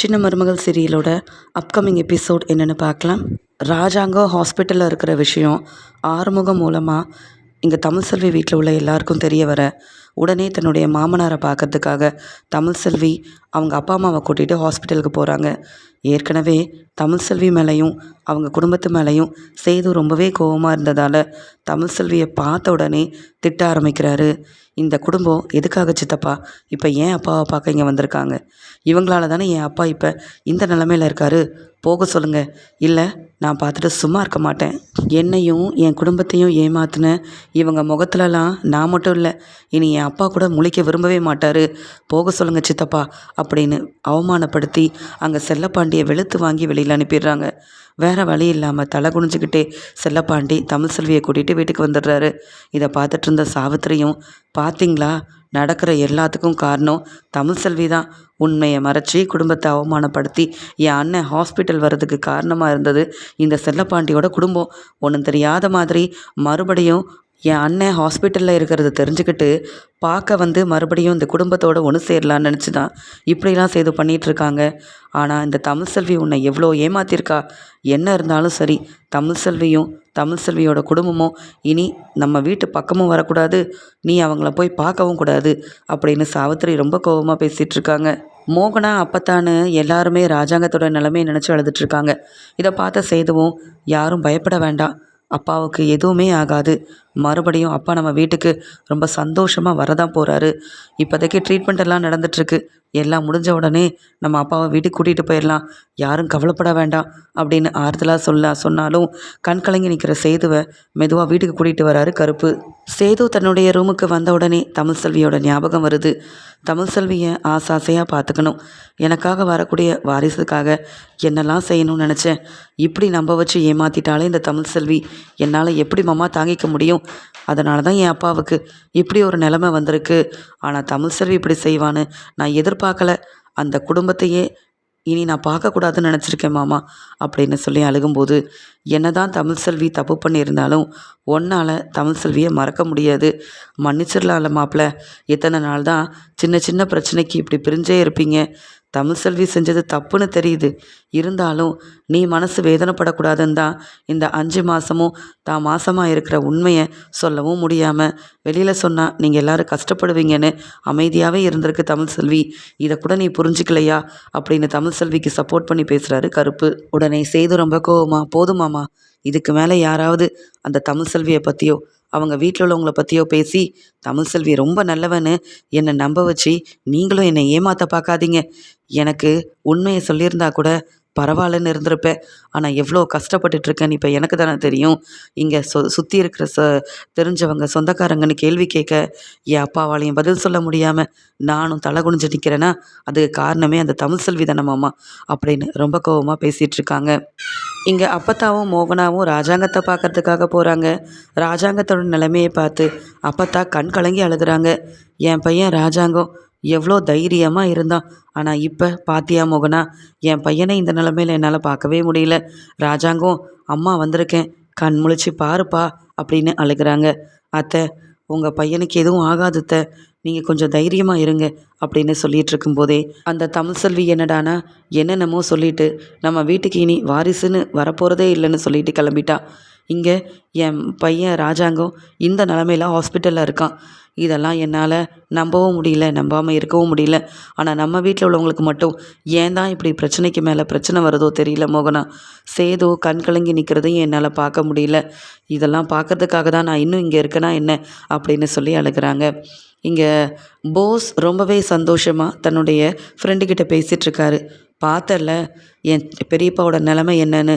சின்ன மருமகள் சீரியலோட upcoming episode என்னென்னு பார்க்கலாம். ராஜாங்கம் ஹாஸ்பிட்டலில் இருக்கிற விஷயம் ஆறுமுகம் மூலமாக இங்கே தமிழ் செல்வி வீட்டில் உள்ள எல்லாருக்கும் தெரிய வர உடனே தன்னுடைய மாமனாரை பார்க்கறதுக்காக தமிழ் செல்வி அவங்க அப்பா அம்மாவை கூட்டிகிட்டு ஹாஸ்பிட்டலுக்கு போகிறாங்க ஏற்கனவே தமிழ் செல்வி மேலேயும் அவங்க குடும்பத்து மேலேயும் சேது ரொம்பவே கோவமாக இருந்ததால் தமிழ் செல்வியை பார்த்த உடனே திட்ட ஆரம்பிக்கிறாரு. இந்த குடும்பம் எதுக்காக சித்தப்பா? இப்போ ஏன் அப்பாவை பார்க்க இங்கே வந்திருக்காங்க? இவங்களால தானே என் அப்பா இப்போ இந்த நிலமையில இருக்காரு? போக சொல்லுங்கள் இல்லை நான் பார்த்துட்டு சும்மா இருக்க மாட்டேன். என்னையும் என் குடும்பத்தையும் ஏமாத்தின இவங்க முகத்துலலாம் நான் மட்டும் இல்லை இனி என் அப்பா கூட முழிக்க விரும்பவே மாட்டார். போக சொல்லுங்கள் சித்தப்பா அப்படின்னு அவமானப்படுத்தி அங்கே செல்லப்பாண்டியை வெளுத்து வாங்கி வெளியில் அனுப்பிடுறாங்க. வேற வழி இல்லாமல் தலை குனிஞ்சுக்கிட்டே செல்லப்பாண்டி தமிழ் செல்வியை கூட்டிகிட்டு வீட்டுக்கு வந்துடுறாரு. இதை பார்த்துட்டு இருந்த சாவித்திரியும் பார்த்தீங்களா நடக்கிற எல்லாத்துக்கும் காரணம் தமிழ் செல்வி தான். உண்மையை மறைச்சி குடும்பத்தை அவமானப்படுத்தி என் அண்ணன் ஹாஸ்பிட்டல் வர்றதுக்கு காரணமாக இருந்தது இந்த செல்லப்பாண்டியோட குடும்பம். ஒன்றும் தெரியாத மாதிரி மறுபடியும் என் அண்ணன் ஹாஸ்பிட்டலில் இருக்கிறத தெரிஞ்சுக்கிட்டு பார்க்க வந்து மறுபடியும் இந்த குடும்பத்தோடு ஒன்று சேரலான்னு நினச்சி தான் இப்படிலாம் செய்து பண்ணிகிட்ருக்காங்க ஆனால் இந்த தமிழ் செல்வி உன்னை எவ்வளோ ஏமாத்திருக்கா? என்ன இருந்தாலும் சரி தமிழ் செல்வியும் தமிழ் செல்வியோட குடும்பமும் இனி நம்ம வீட்டு பக்கமும் வரக்கூடாது. நீ அவங்கள போய் பார்க்கவும் கூடாது அப்படின்னு சாவித்திரி ரொம்ப கோபமாக பேசிகிட்ருக்காங்க மோகனா அப்பத்தானு எல்லாருமே ராஜாங்கத்தோட நிலைமையை நினச்சி அழுதுட்ருக்காங்க இதை பார்த்த சேதுவும் யாரும் பயப்பட வேண்டாம். அப்பாவுக்கு எதுவுமே ஆகாது. மறுபடியும் அப்பா நம்ம வீட்டுக்கு ரொம்ப சந்தோஷமாக வரதான் போகிறாரு இப்போதைக்கு ட்ரீட்மெண்ட் எல்லாம் நடந்துட்டுருக்கு. எல்லாம் முடிஞ்ச உடனே நம்ம அப்பாவை வீட்டுக்கு கூட்டிகிட்டு போயிடலாம். யாரும் கவலைப்பட வேண்டாம் அப்படின்னு ஆறுதலாக சொல்ல சொன்னாலும் கண் கலங்கி நிற்கிற சேதுவை மெதுவாக வீட்டுக்கு கூட்டிகிட்டு வராரு கருப்பு. சேது தன்னுடைய ரூமுக்கு வந்த உடனே தமிழ் செல்வியோட ஞாபகம் வருது. தமிழ் செல்வியை ஆசாசையாக பார்த்துக்கணும். எனக்காக வரக்கூடிய வாரிசுக்காக என்னெல்லாம் செய்யணும்னு நினச்சேன். இப்படி நம்ப வச்சு ஏமாற்றிட்டாலே இந்த தமிழ் செல்வி என்னால் எப்படி மாமா தாங்கிக்க முடியும்? அதனால தான் என் அப்பாவுக்கு இப்படி ஒரு நிலமை வந்திருக்கு. ஆனால் தமிழ் செல்வி இப்படி செய்வான்னு நான் எதிர்பார்க்கல. அந்த குடும்பத்தையே இனி நான் பார்க்கக்கூடாதுன்னு நினச்சிருக்கேன் மாமா அப்படின்னு சொல்லி அழுகும்போது என்ன தான் தமிழ் செல்வி தப்பு பண்ணியிருந்தாலும் ஒன்றால் தமிழ் செல்வியை மறக்க முடியாது. மன்னிச்சிடலாம்ல மாப்பிள்ள இத்தனை நாள் தான் சின்ன சின்ன பிரச்சனைக்கு இப்படி பிரிஞ்சே இருப்பீங்க. தமிழ் செல்வி செஞ்சது தப்புன்னு தெரியுது. இருந்தாலும் நீ மனசு வேதனைப்படக்கூடாதுன்னு தான் இந்த அஞ்சு மாதமும் தான் மாசமாக இருக்கிற உண்மையை சொல்லவும் முடியாமல் வெளியில் சொன்னால் நீங்கள் எல்லோரும் கஷ்டப்படுவீங்கன்னு அமைதியாகவே இருந்திருக்கு தமிழ் செல்வி. இதை கூட நீ புரிஞ்சிக்கலையா? அப்படின்னு தமிழ் செல்விக்கு சப்போர்ட் பண்ணி பேசுகிறாரு கருப்பு. உடனே செய்து ரொம்ப கோவமா போதுமாமா இதுக்கு மேலே யாராவது அந்த தமிழ் செல்வியை பற்றியோ அவங்க வீட்டில் உள்ளவங்கள பற்றியோ பேசி தமிழ் செல்வி ரொம்ப நல்லவன்னு என்னை நம்ப வச்சு நீங்களும் என்னை ஏமாற்ற பார்க்காதீங்க எனக்கு உண்மையை சொல்லியிருந்தா கூட பரவாயில்லன்னு இருந்திருப்பேன். ஆனால் எவ்வளோ கஷ்டப்பட்டுட்ருக்கேன்னு இப்போ எனக்கு தானே தெரியும். இங்கே சொ சுற்றி இருக்கிற ச தெரிஞ்சவங்க சொந்தக்காரங்கன்னு கேள்வி கேட்க என் அப்பாவாலையும் பதில் சொல்ல முடியாமல் நானும் தலை குனிஞ்சு நிற்கிறேன்னா அதுக்கு காரணமே அந்த தமிழ் செல்வி தானே அப்படின்னு ரொம்ப கோபமாக பேசிகிட்டு இருக்காங்க இங்கே அப்பத்தாவும் மோகனாவும் ராஜாங்கத்தை பார்க்கறதுக்காக போகிறாங்க ராஜாங்கத்தோட நிலைமையை பார்த்து அப்பத்தா கண் கலங்கி அழுகுறாங்க. என் பையன் ராஜாங்கம் எவ்வளோ தைரியமாக இருந்தான். ஆனால் இப்போ பாத்தியா மோகனா என் பையனை இந்த நிலமையில என்னால் பார்க்கவே முடியல. ராஜாங்கம் அம்மா வந்திருக்கேன். கண் முழிச்சு பாருப்பா அப்படின்னு அழுகிறாங்க. அத்தை உங்கள் பையனுக்கு எதுவும் ஆகாது அத்தை. நீங்கள் கொஞ்சம் தைரியமாக இருங்க அப்படின்னு சொல்லிட்டு இருக்கும்போதே அந்த தமிழ் செல்வி என்னடானா என்னென்னமோ சொல்லிட்டு நம்ம வீட்டுக்கு இனி வாரிசுன்னு வரப்போகிறதே இல்லைன்னு சொல்லிட்டு கிளம்பிட்டா. இங்கே என் பையன் ராஜாங்கம் இந்த நிலமையில ஹாஸ்பிட்டலில் இருக்கான். இதெல்லாம் என்னால் நம்பவும் முடியல நம்பாமல் இருக்கவும் முடியல. ஆனால் நம்ம வீட்டில் உள்ளவங்களுக்கு மட்டும் ஏன் தான் இப்படி பிரச்சனைக்கு மேலே பிரச்சனை வருதோ தெரியல மோகனா. சேதோ கண் கலங்கி நிற்கிறதையும் என்னால் பார்க்க முடியல. இதெல்லாம் பார்க்கறதுக்காக தான் நான் இன்னும் இங்கே இருக்கேனா என்ன அப்படின்னு சொல்லி அழுகிறாங்க. இங்கே போஸ் ரொம்பவே சந்தோஷமாக தன்னுடைய ஃப்ரெண்டுக்கிட்ட பேசிகிட்ருக்காரு பார்த்தல என் பெரியப்பாவோட நிலமை என்னன்னு?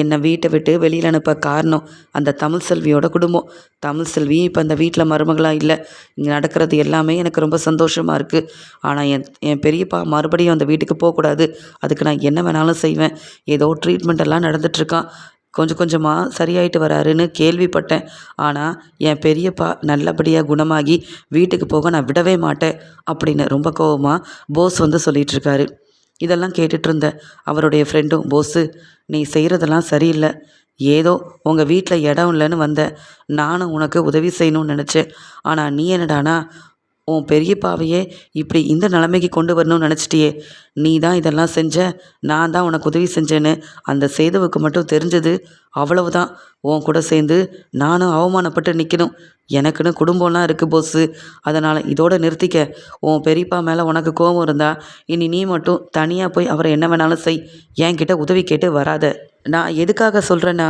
என்னை வீட்டை விட்டு வெளியில் அனுப்ப காரணம் அந்த தமிழ் செல்வியோட குடும்பம். தமிழ் செல்வி இப்போ அந்த வீட்டில் மருமகளாக இல்லை. இங்கே நடக்கிறது எல்லாமே எனக்கு ரொம்ப சந்தோஷமாக இருக்குது ஆனால் என் என் பெரியப்பா மறுபடியும் அந்த வீட்டுக்கு போகக்கூடாது அதுக்கு நான் என்ன வேணாலும் செய்வேன். ஏதோ ட்ரீட்மெண்ட் எல்லாம் நடந்துட்டுருக்கான் கொஞ்சம் கொஞ்சமாக சரியாயிட்டு வராருன்னு கேள்விப்பட்டேன். ஆனால் என் பெரியப்பா நல்லபடியாக குணமாகி வீட்டுக்கு போக நான் விடவே மாட்டேன் அப்படின்னு ரொம்ப கோவமாக போஸ் வந்து சொல்லிகிட்ருக்காரு இதெல்லாம் கேட்டுட்டு அவருடைய ஃப்ரெண்டும் போஸு நீ செய்கிறதெல்லாம் சரியில்லை. ஏதோ உங்கள் வீட்டில் இடம் இல்லைன்னு வந்த. நானும் உனக்கு உதவி செய்யணும்னு நினச்சேன். ஆனால் நீ என்னடானா உன் பெரியப்பாவையே இப்படி இந்த நிலைமைக்கு கொண்டு வரணும்னு நினச்சிட்டியே. நீ தான் இதெல்லாம் செஞ்ச நான் தான் உனக்கு உதவி செஞ்சேன்னு அந்த சேதுவுக்கு மட்டும் தெரிஞ்சது. அவ்வளவுதான். உன் கூட சேர்ந்து நானும் அவமானப்பட்டு நிற்கணும் எனக்குன்னு குடும்பம்லாம் இருக்குது போஸு அதனால் இதோட நிறுத்திக்க. உன் பெரியப்பா மேலே உனக்கு கோபம் இருந்தா இனி நீ மட்டும் தனியாக போய் அவரை என்ன வேணாலும் செய். என்கிட்ட உதவி கேட்டு வராத. நான் எதுக்காக சொல்கிறேன்னா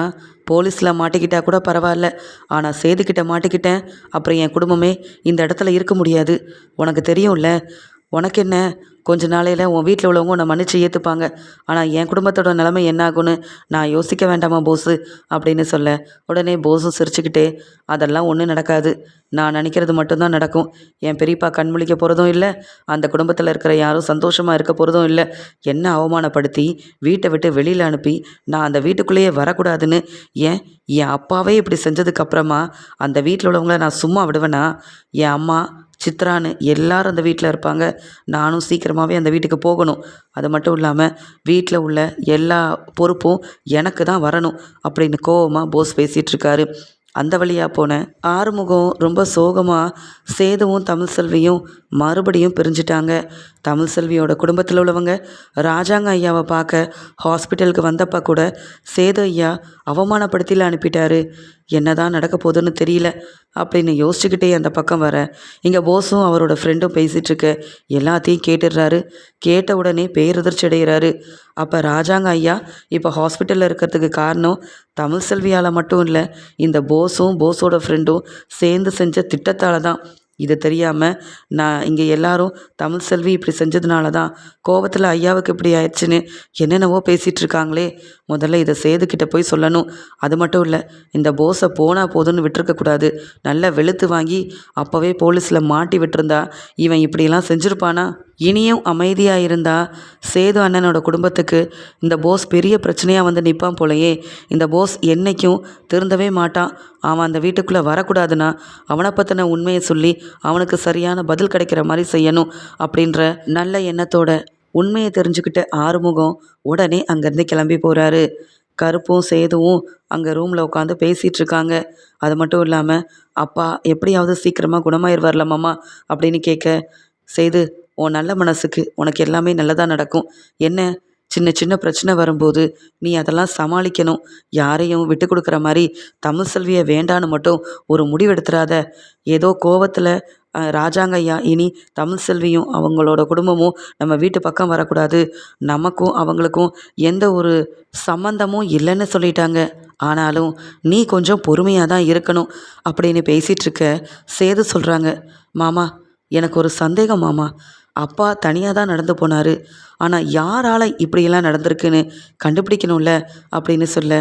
போலீஸில் மாட்டிக்கிட்டா கூட பரவாயில்ல. ஆனால் சேதுக்கிட்ட மாட்டிக்கிட்டேன். அப்புறம் என் குடும்பமே இந்த இடத்துல இருக்க முடியாது. உனக்கு தெரியும்ல உனக்கு என்ன கொஞ்ச நாளையில் உன் வீட்டில் உள்ளவங்க உன்னை மன்னிச்சு ஏற்றுப்பாங்க ஆனால் என் குடும்பத்தோட நிலைமை என்ன ஆகும்னு நான் யோசிக்க வேண்டாமா போஸு? அப்படின்னு சொல்ல. உடனே போஸும் சிரிச்சுக்கிட்டே அதெல்லாம் ஒன்றும் நடக்காது. நான் நினைக்கிறது மட்டும்தான் நடக்கும். என் பெரியப்பா கண் முழிக்க போகிறதும் இல்லை. அந்த குடும்பத்தில் இருக்கிற யாரும் சந்தோஷமாக இருக்க போகிறதும் இல்லை. என்ன அவமானப்படுத்தி வீட்டை விட்டு வெளியில் அனுப்பி நான் அந்த வீட்டுக்குள்ளேயே வரக்கூடாதுன்னு ஏன்? என் அப்பாவே இப்படி செஞ்சதுக்கப்புறமா அந்த வீட்டில் உள்ளவங்கள நான் சும்மா விடுவேனா? என் அம்மா சித்ரான்னு எல்லாரும் அந்த வீட்டில் இருப்பாங்க. நானும் சீக்கிரமாகவே அந்த வீட்டுக்கு போகணும். அது மட்டும் இல்லாமல் வீட்டில் உள்ள எல்லா பொறுப்பும் எனக்கு தான் வரணும் அப்படின்னு கோவமாக போஸ் பேசிகிட்ருக்காரு அந்த வழியாக போனேன் ஆறுமுகம் ரொம்ப சோகமாக சேதுவும் தமிழ் செல்வியும் மறுபடியும் பிரிஞ்சிட்டாங்க. தமிழ் செல்வியோட குடும்பத்தில் உள்ளவங்க ராஜாங்க ஐயாவை பார்க்க ஹாஸ்பிட்டலுக்கு வந்தப்போ கூட சேது ஐயா அவமானப்படுத்தியில் அனுப்பிட்டாரு. என்னதான் நடக்க போகுதுன்னு தெரியல அப்படின்னு யோசிச்சுக்கிட்டே அந்த பக்கம் வர. இங்கே போஸும் அவரோட ஃப்ரெண்டும் பேசிகிட்ருக்க எல்லாத்தையும் கேட்டுடுறாரு. கேட்ட உடனே பேரதிர்ச்சி அடைகிறாரு. அப்போ ராஜாங்க ஐயா இப்போ ஹாஸ்பிட்டலில் இருக்கிறதுக்கு காரணம் தமிழ் செல்வியால் மட்டும் இல்லை இந்த போஸும் போஸோட ஃப்ரெண்டும் சேர்ந்து செஞ்ச திட்டத்தால் தான் இது தெரியாமல் நான் இங்கே எல்லாரும் தமிழ் செல்வி இப்படி செஞ்சதுனால தான் கோவத்தில் ஐயாவுக்கு இப்படி ஆயிடுச்சுன்னு என்னென்னவோ பேசிகிட்டு இருக்காங்களே. முதல்ல இதை சேதுக்கிட்ட போய் சொல்லணும். அது மட்டும் இல்லை இந்த போஸை போனால் போதும்னு விட்டுருக்கக்கூடாது நல்லா வெளுத்து வாங்கி அப்போவே போலீஸில் மாட்டி விட்டுருந்தா இவன் இப்படியெல்லாம் செஞ்சுருப்பானா? இனியும் அமைதியாக இருந்தா சேது அண்ணனோட குடும்பத்துக்கு இந்த போஸ் பெரிய பிரச்சனையாக வந்து நிற்பான் போலயே. இந்த போஸ் என்றைக்கும் திருந்தவே மாட்டான். அவன் அந்த வீட்டுக்குள்ளே வரக்கூடாதுன்னா அவனை பற்றின உண்மையை சொல்லி அவனுக்கு சரியான பதில் கிடைக்கிற மாதிரி செய்யணும் அப்படின்ற நல்ல எண்ணத்தோட உண்மையை தெரிஞ்சுக்கிட்ட ஆறுமுகம் உடனே அங்கேருந்து கிளம்பி போகிறாரு கருப்பும் சேதுவும் அங்கே ரூமில் உட்காந்து பேசிகிட்டு இருக்காங்க. அது மட்டும் இல்லாமல் அப்பா எப்படியாவது சீக்கிரமாக குணமாயிருவார்ல மாமா? அப்படின்னு கேட்க சேது உன் நல்ல மனசுக்கு உனக்கு எல்லாமே நல்லதாக நடக்கும். என்ன? சின்ன சின்ன பிரச்சனை வரும்போது நீ அதெல்லாம் சமாளிக்கணும். யாரையும் விட்டு கொடுக்குற மாதிரி தமிழ் செல்வியை வேண்டான்னு மட்டும் ஒரு முடிவெடுத்துறாத. ஏதோ கோவத்தில் ராஜாங்க ஐயா இனி தமிழ் செல்வியும் அவங்களோட குடும்பமும் நம்ம வீட்டு பக்கம் வரக்கூடாது. நமக்கும் அவங்களுக்கும் எந்த ஒரு சம்மந்தமும் இல்லைன்னு சொல்லிட்டாங்க. ஆனாலும் நீ கொஞ்சம் பொறுமையாக தான் இருக்கணும் அப்படின்னு பேசிகிட்ருக்க சேது சொல்கிறாங்க மாமா எனக்கு ஒரு சந்தேகம் மாமா. அப்பா தனியாக தான் நடந்து போனார். ஆனால் யாரால் இப்படியெல்லாம் நடந்திருக்குன்னு கண்டுபிடிக்கணும்ல அப்படின்னு சொல்ல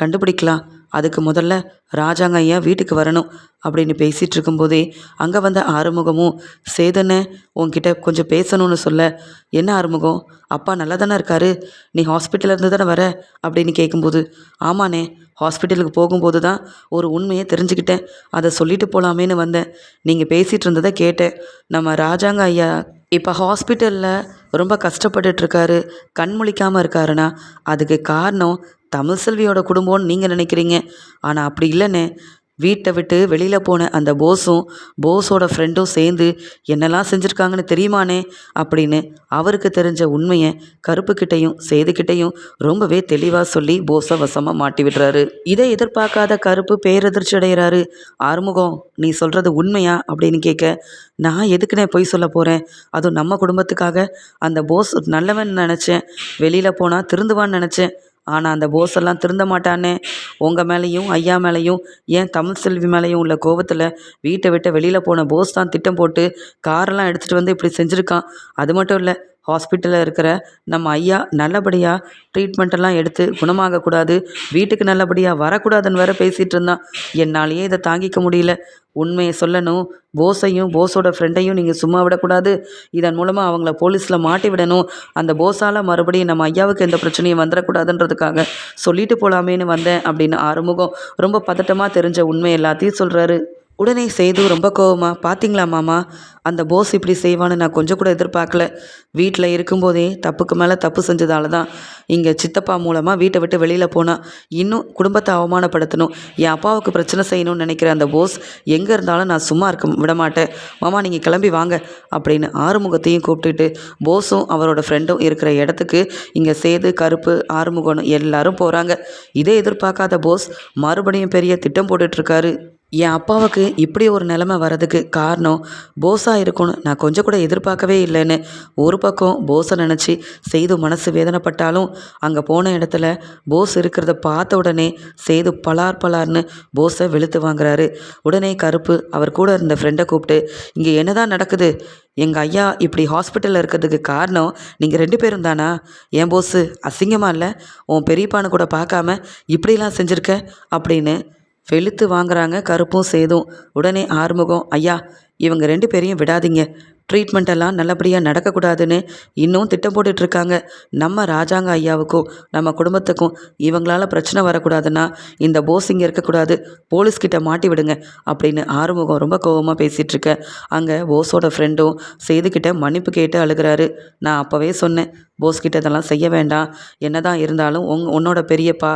கண்டுபிடிக்கலாம். அதுக்கு முதல்ல ராஜாங்க ஐயா வீட்டுக்கு வரணும் அப்படின்னு பேசிகிட்டு இருக்கும்போதே அங்கே வந்த ஆறுமுகமும் சேதனை உன்கிட்ட கொஞ்சம் பேசணும்னு சொல்ல. என்ன ஆறுமுகம்? அப்பா நல்லா தானே இருக்காரு. நீ ஹாஸ்பிட்டலேருந்து தானே வர? அப்படின்னு கேட்கும்போது ஆமாண்ணே ஹாஸ்பிட்டலுக்கு போகும்போது தான் ஒரு உண்மையை தெரிஞ்சுக்கிட்டேன். அதை சொல்லிட்டு போகலாமேன்னு வந்தேன். நீங்கள் பேசிகிட்டு இருந்ததை கேட்டேன். நம்ம ராஜாங்க ஐயா இப்போ ஹாஸ்பிட்டலில் ரொம்ப கஷ்டப்பட்டுட்ருக்காரு கண் முழிக்காமல் இருக்காருன்னா அதுக்கு காரணம் தமிழ் செல்வியோட குடும்பம்னு நீங்கள் நினைக்கிறீங்க. ஆனால் அப்படி இல்லைண்ணே வீட்டை விட்டு வெளியில் போன அந்த போஸும் போஸோட ஃப்ரெண்டும் சேர்ந்து என்னெல்லாம் செஞ்சுருக்காங்கன்னு தெரியுமானே அப்படின்னு அவருக்கு தெரிஞ்ச உண்மையை கருப்புக்கிட்டையும் சேதுக்கிட்டையும் ரொம்பவே தெளிவாக சொல்லி போஸை வசமாக மாட்டி விடுறாரு. இதை எதிர்பார்க்காத கருப்பு பேரதிர்ச்சி அடைகிறாரு. ஆறுமுகம் நீ சொல்கிறது உண்மையா அப்படின்னு கேட்க நான் எதுக்குனே பொய் சொல்ல போகிறேன் அதுவும் நம்ம குடும்பத்துக்காக. அந்த போஸ் நல்லவன் நினச்சேன். வெளியில் போனால் திருந்துவான்னு நினச்சேன். ஆனால் அந்த போஸ் எல்லாம் திருந்த மாட்டானே. உங்கள் மேலேயும் ஐயா மேலேயும் ஏன் தமிழ் செல்வி மேலேயும் உள்ள கோபத்தில் வீட்டை விட்டு வெளியில் போன போஸ் தான் திட்டம் போட்டு காரெல்லாம் எடுத்துகிட்டு வந்து இப்படி செஞ்சுருக்கான். அது மட்டும் இல்லை ஹாஸ்பிட்டலில் இருக்கிற நம்ம ஐயா நல்லபடியாக ட்ரீட்மெண்ட்டெல்லாம் எடுத்து குணமாகக்கூடாது வீட்டுக்கு நல்லபடியாக வரக்கூடாதுன்னு வேற பேசிகிட்டு இருந்தான். என்னாலேயே இதை தாங்கிக்க முடியல. உண்மையை சொல்லணும். போஸையும் போஸோட ஃப்ரெண்டையும் நீங்கள் சும்மா விடக்கூடாது. இதன் மூலமாக அவங்கள போலீஸில் மாட்டி விடணும். அந்த போஸால் மறுபடியும் நம்ம ஐயாவுக்கு எந்த பிரச்சனையும் வந்துடக்கூடாதுன்றதுக்காக சொல்லிட்டு போகலாமேன்னு வந்தேன் அப்படின்னு ஆறுமுகம் ரொம்ப பதட்டமாக தெரிஞ்ச உண்மை எல்லாத்தையும் சொல்கிறாரு உடனே சேது ரொம்ப கோவமா பார்த்தீங்களா மாமா அந்த போஸ் இப்படி செய்வான்னு நான் கொஞ்சம் கூட எதிர்பார்க்கல. வீட்டில் இருக்கும்போதே தப்புக்கு மேலே தப்பு செஞ்சதால தான் இங்கே சித்தப்பா மூலமாக வீட்டை விட்டு வெளியில் போனால் இன்னும் குடும்பத்தை அவமானப்படுத்தணும். என் அப்பாவுக்கு பிரச்சனை செய்யணும்னு நினைக்கிற அந்த போஸ் எங்கே இருந்தாலும் நான் சும்மா இருக்க விட மாட்டேன் மாமா நீங்கள் கிளம்பி வாங்க அப்படின்னு ஆறுமுகத்தையும் கூப்பிட்டுட்டு போஸும் அவரோட ஃப்ரெண்டும் இருக்கிற இடத்துக்கு இங்கே சேது கருப்பு ஆறுமுகம் எல்லாரும் போகிறாங்க இதே எதிர்பார்க்காத போஸ் மறுபடியும் பெரிய திட்டம் போட்டுட்ருக்காரு என் அப்பாவுக்கு இப்படி ஒரு நிலமை வர்றதுக்கு காரணம் போஸாக இருக்கும்னு நான் கொஞ்சம் கூட எதிர்பார்க்கவே இல்லைன்னு. ஒரு பக்கம் போஸை நினச்சி செய்து மனசு வேதனைப்பட்டாலும் அங்கே போன இடத்துல போஸ் இருக்கிறத பார்த்த உடனே செய்து பலார் பலார்னு போஸை வெளுத்து வாங்குறாரு. உடனே கருப்பு அவர் கூட இருந்த ஃப்ரெண்டை கூப்பிட்டு இங்கே என்னதான் நடக்குது? எங்கள் ஐயா இப்படி ஹாஸ்பிட்டலில் இருக்கிறதுக்கு காரணம் நீங்கள் ரெண்டு பேரும் தானா? என் போஸு அசிங்கமாக இல்லை? உன் பெரியப்பான்னு கூட பார்க்காம இப்படிலாம் செஞ்சுருக்க? அப்படின்னு வெளுத்து வாங்குறாங்க கருப்பும் சேதும். உடனே ஆறுமுகம் ஐயா இவங்க ரெண்டு பேரையும் விடாதீங்க. ட்ரீட்மெண்ட் எல்லாம் நல்லபடியாக நடக்கக்கூடாதுன்னு இன்னும் திட்டம் போட்டுட்ருக்காங்க. நம்ம ராஜாங்க ஐயாவுக்கும் நம்ம குடும்பத்துக்கும் இவங்களால பிரச்சனை வரக்கூடாதுன்னா இந்த போஸ் இங்கே இருக்கக்கூடாது போலீஸ்கிட்ட மாட்டி விடுங்க அப்படின்னு ஆறுமுகம் ரொம்ப கோபமாக பேசிகிட்ருக்க அங்கே போஸோட ஃப்ரெண்டும் செய்துக்கிட்ட மன்னிப்பு கேட்டு அழுகிறாரு. நான் அப்போவே சொன்னேன் போஸ்கிட்ட இதெல்லாம் செய்ய வேண்டாம். என்ன தான் இருந்தாலும் உங் உன்னோட பெரியப்பா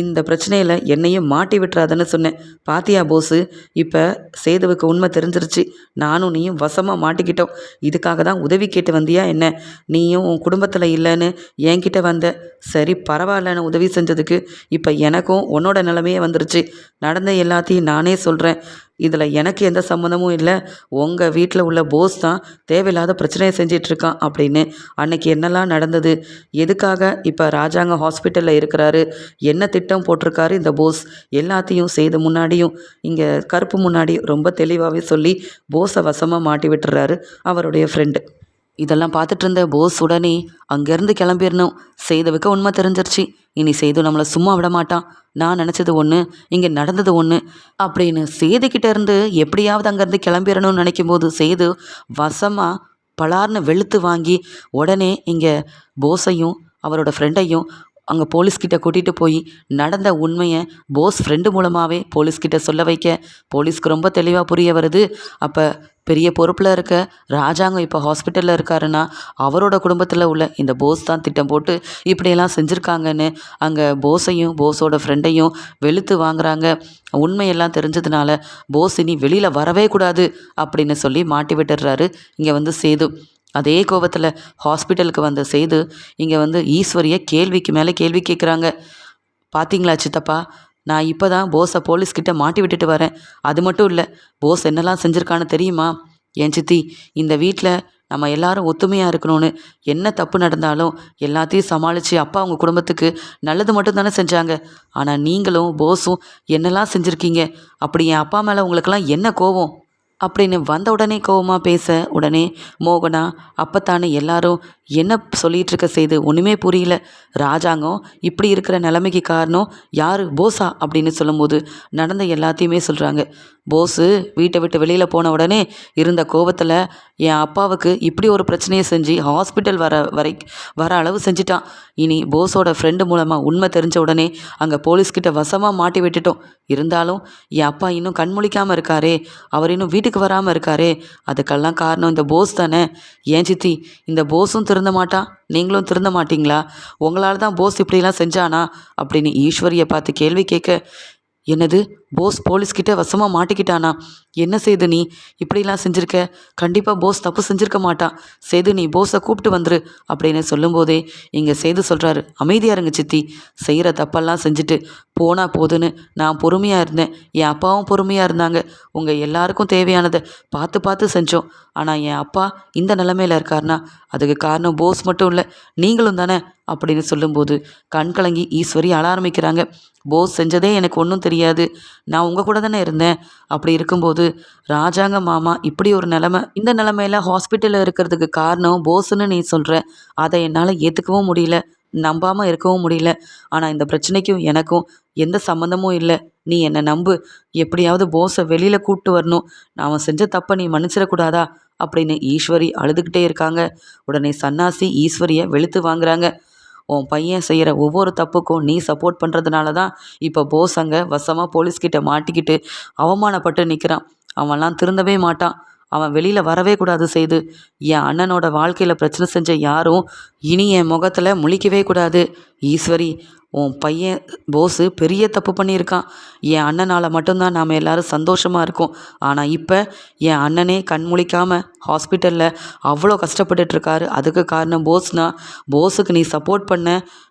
இந்த பிரச்சனையில் என்னையும் மாட்டி விட்டுறாதுன்னு சொன்னேன். பாத்தியா போஸு இப்போ சேதுவுக்கு உண்மை தெரிஞ்சிருச்சு. நானும் நீயும் வசமாக மாட்டிக்கிட்டோம். இதுக்காக தான் உதவி கேட்டு வந்தியா என்ன? நீயும் உன் குடும்பத்தில் இல்லைன்னு என்கிட்ட வந்த. சரி பரவாயில்லன்னு உதவி செஞ்சதுக்கு. இப்போ எனக்கும் உன்னோட நிலமையே வந்துருச்சு. நடந்த எல்லாத்தையும் நானே சொல்கிறேன் இதில் எனக்கு எந்த சம்மந்தமும் இல்லை. உங்கள் வீட்டில் உள்ள போஸ் தான் தேவையில்லாத பிரச்சனையை செஞ்சிட்ருக்கான் அப்படின்னு. அன்னைக்கு என்னெல்லாம் நடந்தது? எதுக்காக இப்போ ராஜாங்க ஹாஸ்பிட்டலில் இருக்கிறாரு? என்ன திட்டம் போட்டிருக்காரு இந்த போஸ் எல்லாத்தையும் செய்து முன்னாடியும் இங்கே கருப்பு முன்னாடி ரொம்ப தெளிவாகவே சொல்லி போஸை வசமாக மாட்டி விட்டுறாரு அவருடைய ஃப்ரெண்டு இதெல்லாம் பார்த்துட்டு இருந்த போஸ் உடனே அங்கேருந்து கிளம்பிடணும் செய்தவுக்கு உண்மை தெரிஞ்சிருச்சு. இனி செய்து நம்மளை சும்மா விட மாட்டான். நான் நினச்சது ஒன்று இங்கே நடந்தது ஒன்று அப்படின்னு சேதுக்கிட்ட இருந்து எப்படியாவது அங்கேருந்து கிளம்பிடணும்னு நினைக்கும் போது சேது வசமாக பலார்னு வெளுத்து வாங்கி உடனே இங்கே போஸையும் அவரோட ஃப்ரெண்டையும் அங்கே போலீஸ்கிட்ட கூட்டிகிட்டு போய் நடந்த உண்மையை போஸ் ஃப்ரெண்டு மூலமாகவே போலீஸ்கிட்ட சொல்ல வைக்க. போலீஸ்க்கு ரொம்ப தெளிவாக புரிய வருது. அப்போ பெரிய பொறுப்பில் இருக்க ராஜாங்கம் இப்போ ஹாஸ்பிட்டலில் இருக்காருன்னா அவரோட குடும்பத்தில் உள்ள இந்த போஸ் தான் திட்டம் போட்டு இப்படியெல்லாம் செஞ்சுருக்காங்கன்னு அங்கே போஸையும் போஸோட ஃப்ரெண்டையும் வெளுத்து வாங்குறாங்க. உண்மையெல்லாம் தெரிஞ்சதுனால போஸ் இனி வெளியில் வரவே கூடாது அப்படின்னு சொல்லி மாட்டி விட்டுடுறாரு இங்கே வந்து சேது. அதே கோபத்தில் ஹாஸ்பிட்டலுக்கு வந்த சேது இங்கே வந்து ஈஸ்வரியை கேள்விக்கு மேலே கேள்வி கேட்குறாங்க பார்த்தீங்களா சித்தப்பா? நான் இப்போ தான் போஸை போலீஸ்கிட்ட மாட்டி விட்டுட்டு வரேன். அது மட்டும் இல்லை போஸ் என்னெல்லாம் செஞ்சுருக்கான்னு தெரியுமா? என் சித்தி இந்த வீட்டில் நம்ம எல்லாரும் ஒத்துமையாக இருக்கணும்னு என்ன தப்பு நடந்தாலும் எல்லாத்தையும் சமாளித்து அப்பா அவங்க குடும்பத்துக்கு நல்லது மட்டும் தானே செஞ்சாங்க. ஆனால் நீங்களும் போஸும் என்னெல்லாம் செஞ்சுருக்கீங்க? அப்படி என் அப்பா மேலே உங்களுக்கெல்லாம் என்ன கோவம்? அப்படின்னு வந்த உடனே கோவமாக பேச உடனே மோகனா அப்பத்தானே எல்லாரும் என்ன சொல்லிகிட்டு இருக்க செய்து? ஒன்றுமே புரியல. ராஜாங்கம் இப்படி இருக்கிற நிலைமைக்கு காரணம் யார்? போசா அப்படின்னு சொல்லும்போது நடந்த எல்லாத்தையுமே சொல்கிறாங்க போஸு வீட்டை விட்டு வெளியில் போன உடனே இருந்த கோபத்தில் என் அப்பாவுக்கு இப்படி ஒரு பிரச்சனையை செஞ்சு ஹாஸ்பிட்டல் வர வரை வர அளவு செஞ்சிட்டான். இனி போஸோட ஃப்ரெண்டு மூலமாக உண்மை தெரிஞ்ச உடனே அங்கே போலீஸ்கிட்ட வசமாக மாட்டி விட்டுட்டோம். இருந்தாலும் என் அப்பா இன்னும் கண்முழிக்காமல் இருக்காரே. அவர் இன்னும் வீட்டுக்கு வராமல் இருக்காரே. அதுக்கெல்லாம் காரணம் இந்த போஸ் தானே? ஏன் சித்தி? இந்த போஸும் திருந்த மாட்டான் நீங்களும் திருந்த மாட்டிங்களா? உங்களால் தான் போஸ் இப்படிலாம் செஞ்சானா? அப்படின்னு ஈஸ்வரியை பார்த்து கேள்வி கேட்க என்னது? போஸ் போலீஸ்கிட்ட வசமாக மாட்டிக்கிட்டானா? என்ன செய்து நீ? இப்படிலாம் செஞ்சுருக்க? கண்டிப்பாக போஸ் தப்பு செஞ்சுருக்க மாட்டான் சேது நீ போஸை கூப்பிட்டு வந்துரு அப்படின்னு சொல்லும்போதே இங்கே சேது சொல்கிறாரு அமைதியாக இருங்க சித்தி. செய்கிற தப்பெல்லாம் செஞ்சுட்டு போனால் போதுன்னு நான் பொறுமையாக இருந்தேன். என் அப்பாவும் பொறுமையாக இருந்தாங்க. உங்கள் எல்லாருக்கும் தேவையானதை பார்த்து பார்த்து செஞ்சோம். ஆனால் என் அப்பா இந்த நிலமையில் இருக்காருனா அதுக்கு காரணம் போஸ் மட்டும் இல்லை நீங்களும் தானே? அப்படின்னு சொல்லும்போது கண் கலங்கி ஈஸ்வரி அழ ஆரம்பிக்கிறாங்க போஸ் செஞ்சதே எனக்கு ஒன்றும் தெரியாது. நான் உங்கள் கூட தானே இருந்தேன். அப்படி இருக்கும்போது ராஜாங்க மாமா இப்படி ஒரு நிலமை இந்த நிலமையில ஹாஸ்பிட்டலில் இருக்கிறதுக்கு காரணம் போஸுன்னு நீ சொல்கிற அதை என்னால் ஏற்றுக்கவும் முடியல நம்பாமல் இருக்கவும் முடியல. ஆனால் இந்த பிரச்சனைக்கும் எனக்கும் எந்த சம்மந்தமும் இல்லை. நீ என்னை நம்பு. எப்படியாவது போஸை வெளியில் கூப்பிட்டு வரணும். நான் செஞ்ச தப்பை நீ மன்னிச்சிடக்கூடாதா? அப்படின்னு ஈஸ்வரி அழுதுகிட்டே இருக்காங்க. உடனே சன்னாசி ஈஸ்வரியை வெளுத்து வாங்குறாங்க. உன் பையன் செய்கிற ஒவ்வொரு தப்புக்கும் நீ சப்போர்ட் பண்ணுறதுனால தான் இப்போ போஸ் அங்கே வசமாக போலீஸ்கிட்ட மாட்டிக்கிட்டு அவமானப்பட்டு நிற்கிறான் அவன்லாம் திருந்தவே மாட்டான். அவன் வெளியில் வரவே கூடாது செய்து. என் அண்ணனோட வாழ்க்கையில் பிரச்சனை செஞ்ச யாரும் இனி என் முகத்தில் முழிக்கவே கூடாது. ஈஸ்வரி உன் பையன் போஸு பெரிய தப்பு பண்ணியிருக்கான். என் அண்ணனால் மட்டும்தான் நாம் எல்லாரும் சந்தோஷமாக இருக்கோம். ஆனால் இப்போ என் அண்ணனே கண் முழிக்காமல் ஹாஸ்பிட்டலில் அவ்வளோ கஷ்டப்பட்டுட்ருக்காரு அதுக்கு காரணம் போஸ்னா போஸுக்கு நீ சப்போர்ட் பண்ண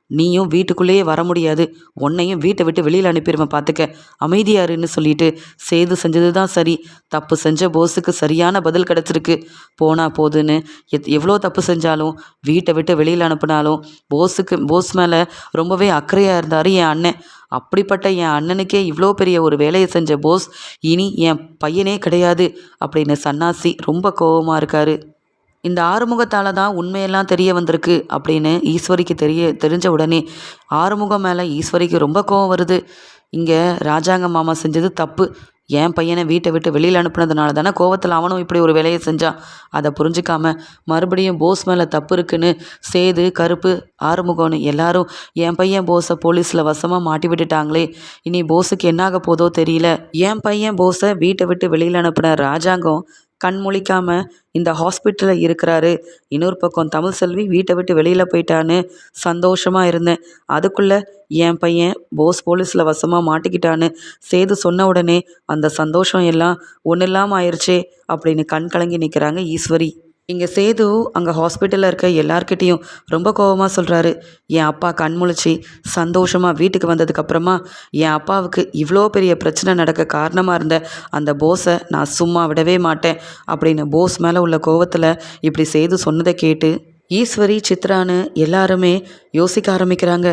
நீயும் வீட்டுக்குள்ளேயே வர முடியாது. உன்னையும் வீட்டை விட்டு வெளியில் அனுப்பிடுவேன் பார்த்துக்க அமைதியாருன்னு சொல்லிட்டு சேது செஞ்சது தான் சரி. தப்பு செஞ்ச போஸுக்கு சரியான பதில் கிடச்சிருக்கு. போனால் போதுன்னு எத் எவ்வளோ தப்பு செஞ்சாலும் வீட்டை விட்டு வெளியில் அனுப்பினாலும் போஸுக்கு போஸ் மேலே ரொம்பவே அக்கறையாக இருந்தார் என் அண்ணன். அப்படிப்பட்ட என் அண்ணனுக்கே இவ்வளோ பெரிய ஒரு வேலையை செஞ்ச போஸ் இனி என் பையனே கிடையாது. அப்படின்னு சன்னாசி ரொம்ப கோபமாக இருக்காரு. இந்த ஆறுமுகத்தால் தான் உண்மையெல்லாம் தெரிய வந்திருக்கு அப்படின்னு ஈஸ்வரிக்கு தெரிய தெரிஞ்ச உடனே ஆறுமுகம் மேலே ஈஸ்வரிக்கு ரொம்ப கோவம் வருது. இங்கே ராஜாங்க மாமா செஞ்சது தப்பு. என் பையனை வீட்டை விட்டு வெளியில் அனுப்புனதுனால தானே கோவத்தில் அவனும் இப்படி ஒரு வேலையை செஞ்சான். அதை புரிஞ்சுக்காம மறுபடியும் போஸ் மேலே தப்பு இருக்குன்னு சேது கருப்பு ஆறுமுகம்னு எல்லாரும் என் பையன் போஸை போலீஸில் வசமாக மாட்டி விட்டுட்டாங்களே. இனி போஸுக்கு என்னாக போதோ தெரியல. என் பையன் போஸை வீட்டை விட்டு வெளியில் அனுப்பின ராஜாங்கம் கண் முழிக்காமல் இந்த ஹாஸ்பிட்டலில் இருக்கிறாரு. இன்னொரு பக்கம் தமிழ் செல்வி வீட்டை விட்டு வெளியில் போயிட்டான்னு சந்தோஷமாக இருந்தேன். அதுக்குள்ளே என் பையன் போஸ் போலீஸில் வசமாக மாட்டிக்கிட்டான்னு சேது சொன்ன உடனே அந்த சந்தோஷம் எல்லாம் ஒன்றும் இல்லாமல் ஆயிடுச்சே அப்படின்னு கண் கலங்கி நிற்கிறாங்க ஈஸ்வரி. இங்கே சேது அங்கே ஹாஸ்பிட்டலில் இருக்க எல்லார்கிட்டேயும் ரொம்ப கோபமாக சொல்கிறாரு என் அப்பா கண்முழிச்சு சந்தோஷமாக வீட்டுக்கு வந்ததுக்கப்புறமா என் அப்பாவுக்கு இவ்வளோ பெரிய பிரச்சனை நடக்க காரணமாக இருந்த அந்த போஸை நான் சும்மா விடவே மாட்டேன் அப்படின்னு போஸ் மேலே உள்ள கோவத்தில் இப்படி சேது சொன்னதை கேட்டு ஈஸ்வரி சித்ரான்னு எல்லாருமே யோசிக்க ஆரம்பிக்கிறாங்க.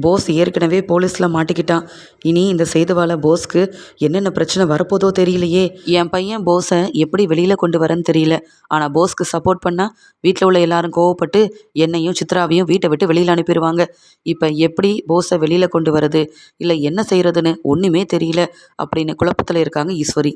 போஸ் ஏற்கனவே போலீஸில் மாட்டிக்கிட்டான். இனி இந்த செய்துவால போஸ்க்கு என்னென்ன பிரச்சனை வரப்போதோ தெரியலையே. என் பையன் போஸை எப்படி வெளியில் கொண்டு வரேன்னு தெரியல. ஆனால் போஸ்க்கு சப்போர்ட் பண்ணால் வீட்டில் உள்ள எல்லாரும் கோவப்பட்டு என்னையும் சித்ராவையும் வீட்டை விட்டு வெளியில் அனுப்பிடுவாங்க. இப்போ எப்படி போஸை வெளியில் கொண்டு வரது? இல்லை என்ன செய்கிறதுன்னு ஒன்றுமே தெரியல. அப்படின்னு குழப்பத்தில் இருக்காங்க ஈஸ்வரி.